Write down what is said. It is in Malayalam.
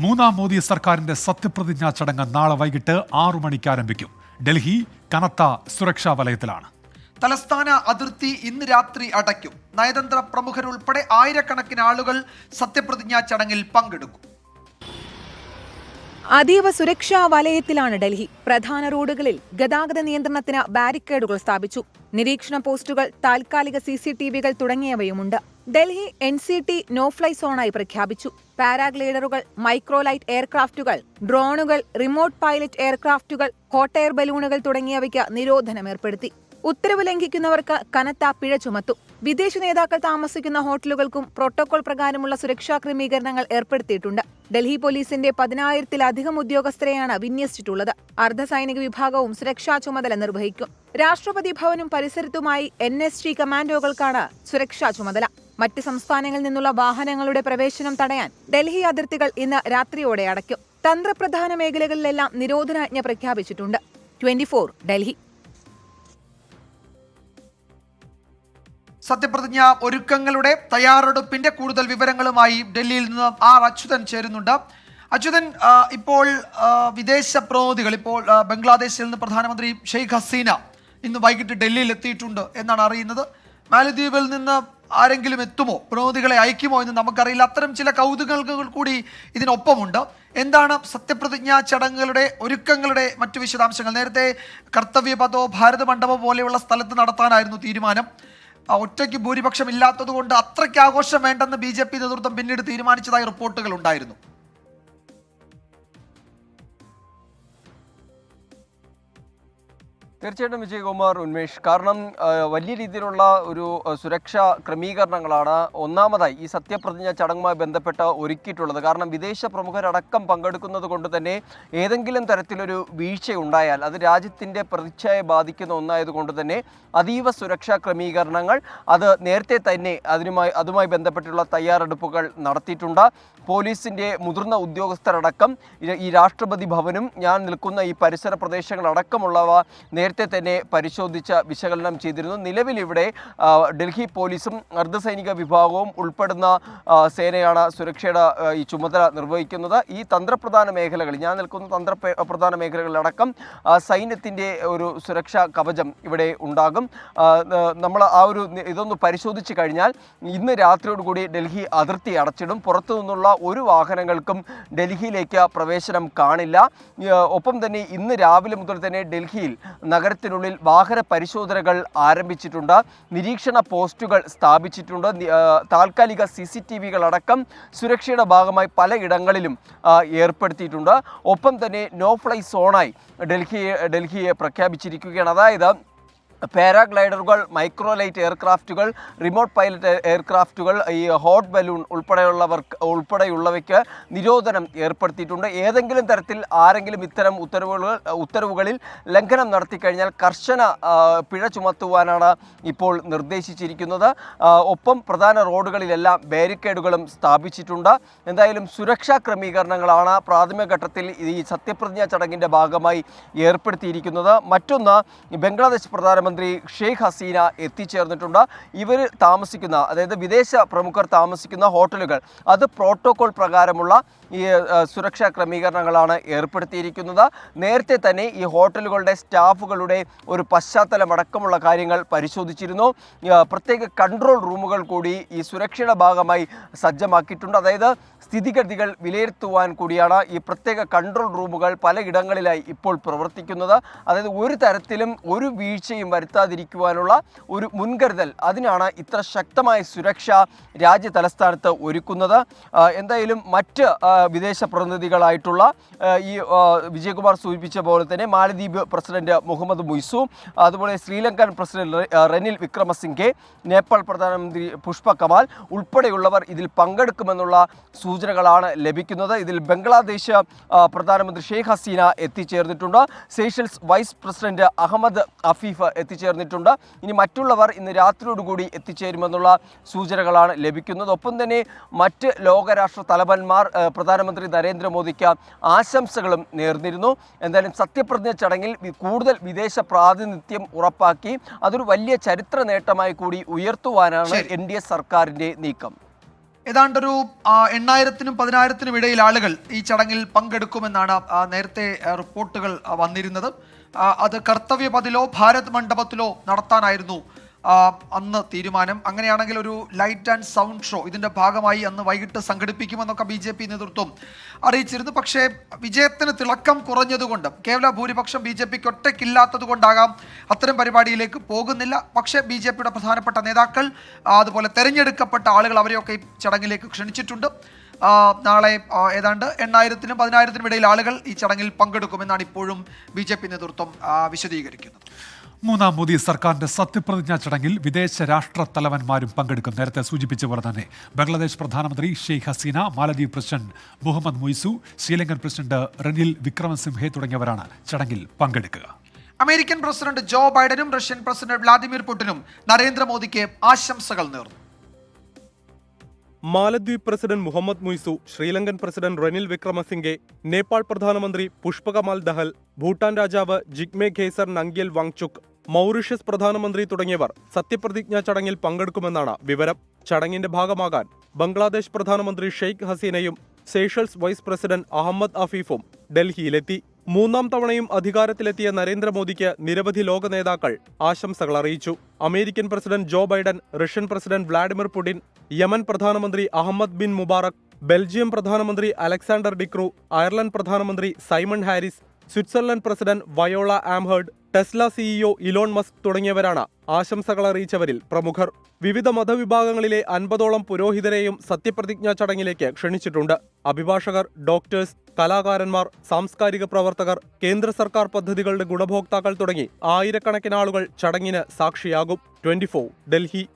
മൂന്നാം മോദി സർക്കാരിന്റെ സത്യപ്രതിജ്ഞാ ചടങ്ങ് നാളെ വൈകിട്ട് ആറു മണിക്ക് ആരംഭിക്കും. ഡൽഹി കനത്ത സുരക്ഷാ വലയത്തിലാണ്. തലസ്ഥാന അതിർത്തി ഇന്ന് രാത്രി അടയ്ക്കും. നയതന്ത്ര പ്രമുഖരുൾപ്പെടെ ആയിരക്കണക്കിന് ആളുകൾ സത്യപ്രതിജ്ഞാ ചടങ്ങിൽ പങ്കെടുക്കും. അതീവ സുരക്ഷാ വലയത്തിലാണ് ഡൽഹി. പ്രധാന റോഡുകളിൽ ഗതാഗത നിയന്ത്രണത്തിന് ബാരിക്കേഡുകൾ സ്ഥാപിച്ചു. നിരീക്ഷണ പോസ്റ്റുകൾ താൽക്കാലിക സി സി ടി വികൾ തുടങ്ങിയവയുമുണ്ട്. Delhi N C T no fly സോണായി പ്രഖ്യാപിച്ചു. പാരാഗ്ലൈഡറുകൾ മൈക്രോലൈറ്റ് എയർക്രാഫ്റ്റുകൾ ഡ്രോണുകൾ റിമോട്ട് പൈലറ്റ് എയർക്രാഫ്റ്റുകൾ ഹോട്ട് എയർ ബലൂണുകൾ തുടങ്ങിയവയ്ക്ക് നിരോധനം ഏർപ്പെടുത്തി ഉത്തരവ് ലംഘിക്കുന്നവർക്ക് കനത്ത പിഴ ചുമത്തും. വിദേശ നേതാക്കൾ താമസിക്കുന്ന ഹോട്ടലുകൾക്കും പ്രോട്ടോകോൾ പ്രകാരമുള്ള സുരക്ഷാ ക്രമീകരണങ്ങൾ ഏർപ്പെടുത്തിയിട്ടുണ്ട്. ഡൽഹി പോലീസിന്റെ പതിനായിരത്തിലധികം ഉദ്യോഗസ്ഥരെയാണ് വിന്യസിച്ചിട്ടുള്ളത്. അർദ്ധസൈനിക വിഭാഗവും സുരക്ഷാ ചുമതല നിർവഹിക്കും. രാഷ്ട്രപതി ഭവനും പരിസരത്തുമായി എൻ എസ് ജി കമാൻഡോകൾക്കാണ് സുരക്ഷാ ചുമതല. മറ്റ് സംസ്ഥാനങ്ങളിൽ നിന്നുള്ള വാഹനങ്ങളുടെ പ്രവേശനം തടയാൻ ഡൽഹി അതിർത്തികൾ ഇന്ന് രാത്രിയോടെ അടയ്ക്കും. തന്ത്രപ്രധാന മേഖലകളിലെല്ലാം നിരോധനാജ്ഞ പ്രഖ്യാപിച്ചിട്ടുണ്ട്. ട്വന്റി ഡൽഹി. സത്യപ്രതിജ്ഞ ഒരുക്കങ്ങളുടെ തയ്യാറെടുപ്പിന്റെ കൂടുതൽ വിവരങ്ങളുമായി ഡൽഹിയിൽ നിന്ന് ആർ അച്യുതൻ ചേരുന്നുണ്ട്. അച്യുതൻ ഇപ്പോൾ വിദേശ പ്രതിനിധികൾ ഇപ്പോൾ ബംഗ്ലാദേശിൽ നിന്ന് പ്രധാനമന്ത്രി ഷെയ്ഖ് ഹസീന ഇന്ന് വൈകിട്ട് ഡൽഹിയിൽ എത്തിയിട്ടുണ്ട് എന്നാണ് അറിയുന്നത്. മാലദ്വീപിൽ നിന്ന് ആരെങ്കിലും എത്തുമോ? പ്രതിനിധികളെ അയക്കുമോ എന്ന് നമുക്കറിയില്ല. അത്തരം ചില കൗതുകങ്ങൾ കൂടി ഇതിനൊപ്പമുണ്ട്. എന്താണ് സത്യപ്രതിജ്ഞാ ചടങ്ങുകളുടെ ഒരുക്കങ്ങളുടെ മറ്റു വിശദാംശങ്ങൾ? നേരത്തെ കർത്തവ്യപഥോ ഭാരത മണ്ഡപം പോലെയുള്ള സ്ഥലത്ത് നടത്താനായിരുന്നു തീരുമാനം. ഒറ്റയ്ക്ക് ഭൂരിപക്ഷം ഇല്ലാത്തത് കൊണ്ട് അത്രയ്ക്ക് ആഘോഷം വേണ്ടെന്ന് ബി നേതൃത്വം പിന്നീട് തീരുമാനിച്ചതായി റിപ്പോർട്ടുകൾ ഉണ്ടായിരുന്നു. തീർച്ചയായിട്ടും വിജയകുമാർ ഉന്മേഷ്. കാരണം വലിയ രീതിയിലുള്ള ഒരു സുരക്ഷാ ക്രമീകരണങ്ങളാണ് ഒന്നാമതായി ഈ സത്യപ്രതിജ്ഞ ചടങ്ങുമായി ബന്ധപ്പെട്ട് ഒരുക്കിയിട്ടുള്ളത്. കാരണം വിദേശ പ്രമുഖരടക്കം പങ്കെടുക്കുന്നത് കൊണ്ട് തന്നെ ഏതെങ്കിലും തരത്തിലൊരു വീഴ്ച ഉണ്ടായാൽ അത് രാജ്യത്തിന്റെ പ്രതിച്ഛയെ ബാധിക്കുന്ന ഒന്നായതുകൊണ്ട് തന്നെ അതീവ സുരക്ഷാ ക്രമീകരണങ്ങൾ അത് നേരത്തെ തന്നെ അതിനുമായി അതുമായി ബന്ധപ്പെട്ടുള്ള തയ്യാറെടുപ്പുകൾ നടത്തിയിട്ടുണ്ട്. പോലീസിന്റെ മുതിർന്ന ഉദ്യോഗസ്ഥരടക്കം ഈ- രാഷ്ട്രപതി ഭവനും ഞാൻ നിൽക്കുന്ന ഈ പരിസര പ്രദേശങ്ങളടക്കമുള്ളവ നേരത്തെ തന്നെ പരിശോധിച്ച് വിശകലനം ചെയ്തിരുന്നു. നിലവിൽ ഇവിടെ ഡൽഹി പോലീസും അർദ്ധസൈനിക വിഭാഗവും ഉൾപ്പെടുന്ന സേനയാണ് സുരക്ഷയുടെ ഈ ചുമതല നിർവഹിക്കുന്നത്. ഈ തന്ത്രപ്രധാന മേഖലകൾ ഞാൻ നിൽക്കുന്ന തന്ത്രപ്രധാന മേഖലകളിലടക്കം സൈന്യത്തിന്റെ ഒരു സുരക്ഷാ കവചം ഇവിടെ ഉണ്ടാകും. നമ്മൾ ആ ഒരു ഇതൊന്ന് പരിശോധിച്ച് കഴിഞ്ഞാൽ ഇന്ന് രാത്രിയോടുകൂടി ഡൽഹി അതിർത്തി അടച്ചിടും. പുറത്തു നിന്നുള്ള ഒരു വാഹനങ്ങൾക്കും ഡൽഹിയിലേക്ക് പ്രവേശനം കാണില്ല. ഒപ്പം തന്നെ ഇന്ന് രാവിലെ മുതൽ തന്നെ ഡൽഹിയിൽ നഗരത്തിനുള്ളിൽ വാഹന പരിശോധനകൾ ആരംഭിച്ചിട്ടുണ്ട്. നിരീക്ഷണ പോസ്റ്റുകൾ സ്ഥാപിച്ചിട്ടുണ്ട്. താൽക്കാലിക സി സി ടി വികളടക്കം സുരക്ഷയുടെ ഭാഗമായി പലയിടങ്ങളിലും ഏർപ്പെടുത്തിയിട്ടുണ്ട്. ഒപ്പം തന്നെ നോ ഫ്ലൈ സോണായി ഡൽഹിയെ ഡൽഹിയെ പ്രഖ്യാപിച്ചിരിക്കുകയാണ്. അതായത് പാരാഗ്ലൈഡറുകൾ മൈക്രോലൈറ്റ് എയർക്രാഫ്റ്റുകൾ റിമോട്ട് പൈലറ്റ് എയർക്രാഫ്റ്റുകൾ ഈ ഹോട്ട് ബലൂൺ ഉൾപ്പെടെയുള്ളവർക്ക് ഉൾപ്പെടെയുള്ളവയ്ക്ക് നിരോധനം ഏർപ്പെടുത്തിയിട്ടുണ്ട്. ഏതെങ്കിലും തരത്തിൽ ആരെങ്കിലും ഇത്തരം ഉത്തരവുകൾ ഉത്തരവുകളിൽ ലംഘനം നടത്തി കഴിഞ്ഞാൽ കർശന പിഴ ചുമത്തുവാനാണ് ഇപ്പോൾ നിർദ്ദേശിച്ചിരിക്കുന്നത്. ഒപ്പം പ്രധാന റോഡുകളിലെല്ലാം ബാരിക്കേഡുകളും സ്ഥാപിച്ചിട്ടുണ്ട്. എന്തായാലും സുരക്ഷാ ക്രമീകരണങ്ങളാണ് പ്രാഥമിക ഘട്ടത്തിൽ ഈ സത്യപ്രതിജ്ഞാ ചടങ്ങിന്റെ ഭാഗമായി ഏർപ്പെടുത്തിയിരിക്കുന്നത്. മറ്റൊന്ന് ബംഗ്ലാദേശ് പ്രധാനമന്ത്രി ഷെയ്ഖ് ഹസീന എത്തിച്ചേർന്നിട്ടുണ്ട്. ഇവർ താമസിക്കുന്ന അതായത് വിദേശ പ്രമുഖർ താമസിക്കുന്ന ഹോട്ടലുകൾ അത് പ്രോട്ടോകോൾ പ്രകാരമുള്ള ഈ സുരക്ഷാ ക്രമീകരണങ്ങളാണ് ഏർപ്പെടുത്തിയിരിക്കുന്നത്. നേരത്തെ തന്നെ ഈ ഹോട്ടലുകളുടെ സ്റ്റാഫുകളുടെ ഒരു പശ്ചാത്തലം അടക്കമുള്ള കാര്യങ്ങൾ പരിശോധിച്ചിരുന്നു. പ്രത്യേക കൺട്രോൾ റൂമുകൾ കൂടി ഈ സുരക്ഷയുടെ ഭാഗമായി സജ്ജമാക്കിയിട്ടുണ്ട്. അതായത് സ്ഥിതിഗതികൾ വിലയിരുത്തുവാൻ കൂടിയാണ് ഈ പ്രത്യേക കൺട്രോൾ റൂമുകൾ പലയിടങ്ങളിലായി ഇപ്പോൾ പ്രവർത്തിക്കുന്നത്. അതായത് ഒരു തരത്തിലും ഒരു വീഴ്ചയും വരുത്താതിരിക്കുവാനുള്ള ഒരു മുൻകരുതൽ. അതിനാണ് ഇത്ര ശക്തമായ സുരക്ഷ രാജ്യ തലസ്ഥാനത്ത് ഒരുക്കുന്നത്. എന്തായാലും മറ്റ് വിദേശ പ്രതിനിധികളായിട്ടുള്ള ഈ വിജയകുമാർ സൂചിപ്പിച്ച പോലെ തന്നെ മാലദ്വീപ് പ്രസിഡന്റ് മുഹമ്മദ് മുയ്സു അതുപോലെ ശ്രീലങ്കൻ പ്രസിഡന്റ് റെനിൽ വിക്രമസിംഗെ നേപ്പാൾ പ്രധാനമന്ത്രി പുഷ്പ കമാൽ ഉൾപ്പെടെയുള്ളവർ ഇതിൽ പങ്കെടുക്കുമെന്നുള്ള സൂചനകളാണ് ലഭിക്കുന്നത്. ഇതിൽ ബംഗ്ലാദേശ് പ്രധാനമന്ത്രി Sheikh Hasina എത്തിച്ചേർന്നിട്ടുണ്ട്. Seychelles vice president Ahmed Afif എത്തിച്ചേർന്നിട്ടുണ്ട്. ഇനി മറ്റുള്ളവർ ഇന്ന് രാത്രിയോടുകൂടി എത്തിച്ചേരുമെന്നുള്ള സൂചനകളാണ് ലഭിക്കുന്നത്. ഒപ്പം തന്നെ മറ്റ് ലോകരാഷ്ട്ര തലവന്മാർ പ്രധാനമന്ത്രി നരേന്ദ്രമോദിക്ക് ആശംസകളും നേർന്നിരുന്നു. എന്തായാലും സത്യപ്രതിജ്ഞ ചടങ്ങിൽ കൂടുതൽ വിദേശ പ്രാതിനിധ്യം ഉറപ്പാക്കി അതൊരു വലിയ ചരിത്ര നേട്ടമായി കൂടി ഉയർത്തുവാനാണ്. എൻ ഡി എ സർക്കാരിന്റെ നീക്കം. ഏതാണ്ടൊരു എണ്ണായിരത്തിനും പതിനായിരത്തിനും ഇടയിൽ ആളുകൾ ഈ ചടങ്ങിൽ പങ്കെടുക്കുമെന്നാണ് നേരത്തെ റിപ്പോർട്ടുകൾ വന്നിരുന്നത്. അത് കർത്തവ്യപഥിലോ ഭാരത് മണ്ഡപത്തിലോ നടത്താനായിരുന്നു അന്ന് തീരുമാനം. അങ്ങനെയാണെങ്കിൽ ഒരു ലൈറ്റ് ആൻഡ് സൗണ്ട് ഷോ ഇതിന്റെ ഭാഗമായി അന്ന് വൈകിട്ട് സംഘടിപ്പിക്കുമെന്നൊക്കെ ബി ജെ പി നേതൃത്വം അറിയിച്ചിരുന്നു. പക്ഷേ വിജയത്തിന് തിളക്കം കുറഞ്ഞതുകൊണ്ട് കേവല ഭൂരിപക്ഷം ബി ജെ പിക്ക് ഒറ്റയ്ക്കില്ലാത്തത് കൊണ്ടാകാം അത്തരം പരിപാടിയിലേക്ക് പോകുന്നില്ല. പക്ഷേ ബി ജെ പിയുടെ പ്രധാനപ്പെട്ട നേതാക്കൾ അതുപോലെ തെരഞ്ഞെടുക്കപ്പെട്ട ആളുകൾ അവരെയൊക്കെ ചടങ്ങിലേക്ക് ക്ഷണിച്ചിട്ടുണ്ട്. നാളെ ഏതാണ്ട് എണ്ണായിരത്തിനും പതിനായിരത്തിനും ഇടയിൽ ആളുകൾ ഈ ചടങ്ങിൽ പങ്കെടുക്കുമെന്നാണ് ഇപ്പോഴും ബി ജെ പി നേതൃത്വം വിശദീകരിക്കുന്നത്. മൂന്നാം മോദി സർക്കാരിന്റെ സത്യപ്രതിജ്ഞാ ചടങ്ങിൽ വിദേശ രാഷ്ട്ര തലവന്മാരും പങ്കെടുക്കും. നേരത്തെ സൂചിപ്പിച്ച പോലെ തന്നെ ബംഗ്ലാദേശ് പ്രധാനമന്ത്രി ഷെയ്ഖ് ഹസീന മാലദ്വീപ് പ്രസിഡന്റ് മുഹമ്മദ് മൊയ്സു ശ്രീലങ്കൻ പ്രസിഡന്റ് റനിൽ വിക്രമസിംഹെ തുടങ്ങിയവരാണ് ചടങ്ങിൽ പങ്കെടുക്കുക. അമേരിക്കൻ പ്രസിഡന്റ് ജോ ബൈഡനും റഷ്യൻ പ്രസിഡന്റ് വ്ളാദിമിർ പുടിനും നരേന്ദ്രമോദിക്ക് ആശംസകൾ നേർന്നു. മാലദ്വീപ് പ്രസിഡന്റ് മുഹമ്മദ് മുയ്സു ശ്രീലങ്കൻ പ്രസിഡന്റ് റെനിൽ വിക്രമസിംഗെ നേപ്പാൾ പ്രധാനമന്ത്രി പുഷ്പകമാൽ ദഹൽ ഭൂട്ടാൻ രാജാവ് ജിഗ്മെ ഖേസർ നംഗ്യൽ വാങ്ചുക് മൗറീഷ്യസ് പ്രധാനമന്ത്രി തുടങ്ങിയവർ സത്യപ്രതിജ്ഞാ ചടങ്ങിൽ പങ്കെടുക്കുമെന്നാണ് വിവരം. ചടങ്ങിന്റെ ഭാഗമാകാൻ ബംഗ്ലാദേശ് പ്രധാനമന്ത്രി ഷെയ്ഖ് ഹസീനയും സേഷൽസ് വൈസ് പ്രസിഡന്റ് അഹമ്മദ് അഫീഫും ഡൽഹിയിലെത്തി. മൂന്നാം തവണയും അധികാരത്തിലെത്തിയ നരേന്ദ്രമോദിക്ക് നിരവധി ലോക നേതാക്കൾ ആശംസകൾ അറിയിച്ചു. American president Joe Biden Russian president Vladimir Putin Yemen പ്രധാനമന്ത്രി അഹമ്മദ് ബിൻ മുബാറക് ബെൽജിയം പ്രധാനമന്ത്രി അലക്സാണ്ടർ ഡിക്രൂ അയർലൻഡ് പ്രധാനമന്ത്രി Simon Harris Switzerland president Viola Amherd Tesla CEO Elon Musk തുടങ്ങിയവരാണ് ആശംസകൾ അറിയിച്ചവരിൽ പ്രമുഖർ. വിവിധ മതവിഭാഗങ്ങളിലെ അൻപതോളം പുരോഹിതരെയും സത്യപ്രതിജ്ഞാ ചടങ്ങിലേക്ക് ക്ഷണിച്ചിട്ടുണ്ട്. അഭിഭാഷകർ ഡോക്ടേഴ്സ് കലാകാരന്മാർ സാംസ്കാരിക പ്രവർത്തകർ കേന്ദ്ര സർക്കാർ പദ്ധതികളുടെ ഗുണഭോക്താക്കൾ തുടങ്ങി ആയിരക്കണക്കിന് ആളുകൾ ചടങ്ങിന് സാക്ഷിയാകും. ട്വന്റി ഡൽഹി.